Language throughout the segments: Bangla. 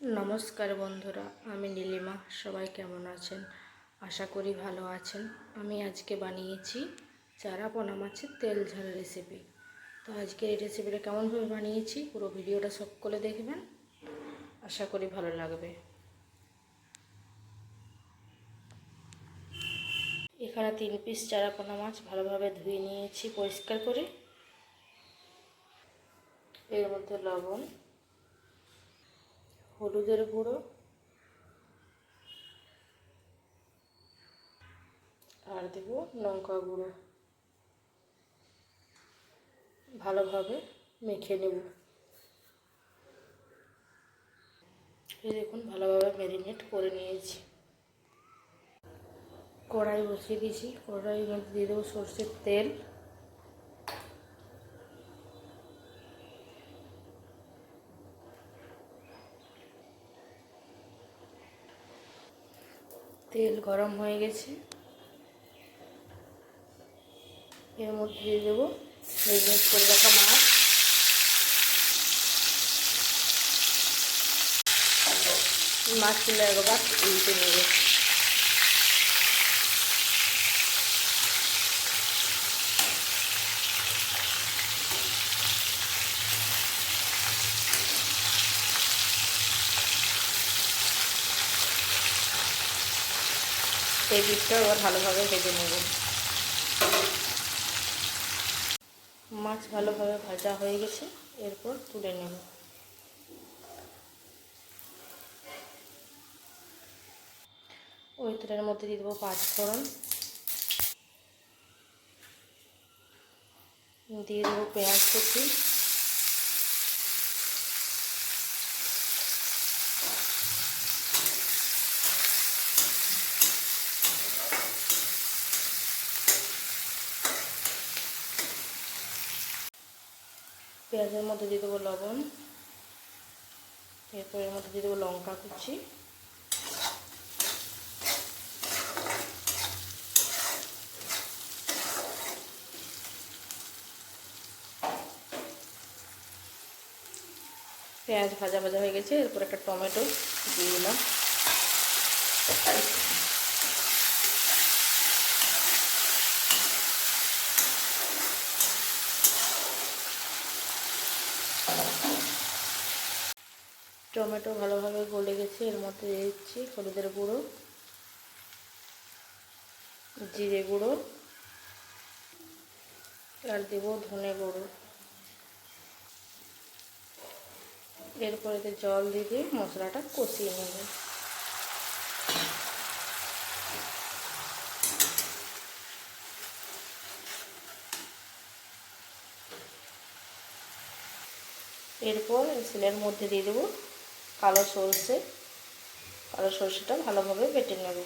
নমস্কার বন্ধুরা, আমি নীলিমা, সবাই কেমন আছেন? আশা করি ভালো আছেন। আমি আজকে বানিয়েছি চারা পোনা মাছের তেল ঝাল রেসিপি তো আজকে এই রেসিপিটা কেমনভাবে বানিয়েছি, পুরো ভিডিওটা সকলে দেখবেন। আশা করি ভালো লাগবে। এখানে তিন পিস চারা পোনা মাছ ভালোভাবে ধুয়ে নিয়েছি পরিষ্কার করে। এর মধ্যে লবণ হলুদের গুঁড়ো। আর দেব লঙ্কা গুঁড়ো। ভালোভাবে মেখে নেব। দেখুন, ভালোভাবে ম্যারিনেট করে নিয়েছি। কড়াই বসিয়ে দিয়েছি। কড়াই দিয়ে দেবো সর্ষের তেল। তেল গরম হয়ে গেছে। এর মধ্যে দিয়ে দেবো মেরিনেট করে রাখা মাছ। মাছগুলো একবার উল্টে নেবে। এই পিসটা আবার ভালোভাবে ভেজে নেব। মাছ ভালোভাবে ভাজা হয়ে গেছে, এরপর তুলে নেব। ওই তেলের মধ্যে দিয়ে দেবো পাঁচ ফোড়ন। দিয়ে দেবো পেঁয়াজ কুচি। পেঁয়াজের মধ্যে দিয়ে দেবো লবণ, এরপর এর মধ্যে দিয়ে দেবো লঙ্কা কুচি। পেঁয়াজ ভাজা ভাজা হয়ে গেছে, এরপর একটা টমেটো দিয়ে দিলাম। টমেটো ভালোভাবে গলে গেছে, এর মধ্যে দিয়ে দিচ্ছি হলুদের গুঁড়ো, জিরে গুঁড়ো, আর দেব ধনে গুঁড়ো। এরপরে জল দিয়ে দিয়ে মশলাটা কষিয়ে নেব। এরপর সিলের মধ্যে দিয়ে দেবো কালো সর্ষে কালো সর্ষেটা ভালোভাবে বেটে নেব।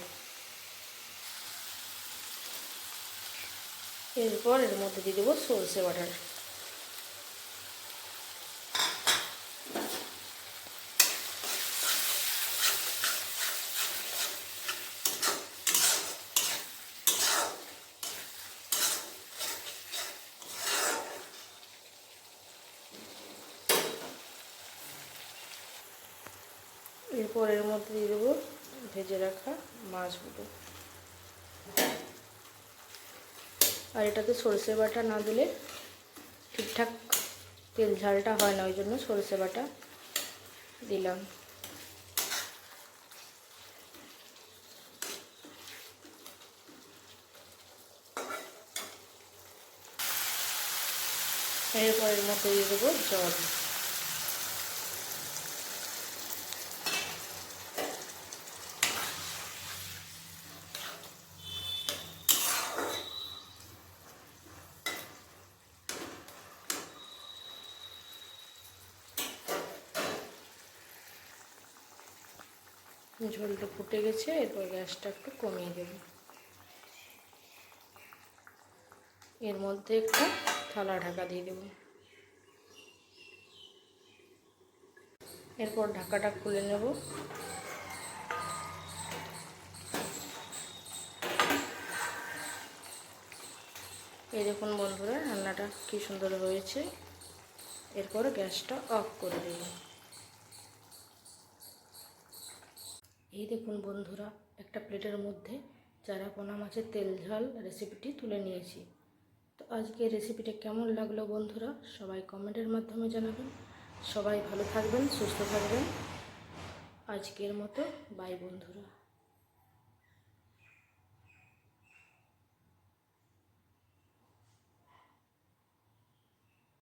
এরপর এর মধ্যে দিয়ে দেবো সর্ষে বাটার। এরপর এর মধ্যে দিয়ে দেবো ভেজে রাখা মাছগুলো। আর এটাতে সরষে বাটা না দিলে ঠিকঠাক তেল ঝালটা হয় না, ওই জন্য সরষে বাটা দিলাম। এরপর এর মধ্যে দিয়ে দেবো জল। ঝোলটা ফুটে গেছে, এরপর গ্যাসটা একটু কমিয়ে দেব। এর মধ্যে একটু থালা ঢাকা দিয়ে দেব। এরপর ঢাকাটা খুলে নেব। এই দেখুন বন্ধুরা, রান্নাটা কি সুন্দর হয়েছে। এরপর গ্যাসটা অফ করে দেব। এই দেখুন বন্ধুরা, একটা প্লেটের মধ্যে চারা, পোনা মাছের তেল, ঝাল রেসিপিটি তুলে নিয়েছি। তো আজকে রেসিপিটা কেমন লাগল বন্ধুরা, সবাই কমেন্টের মাধ্যমে জানাবেন। সবাই ভালো থাকবেন, সুস্থ থাকবেন। আজকের মতো বাই বন্ধুরা।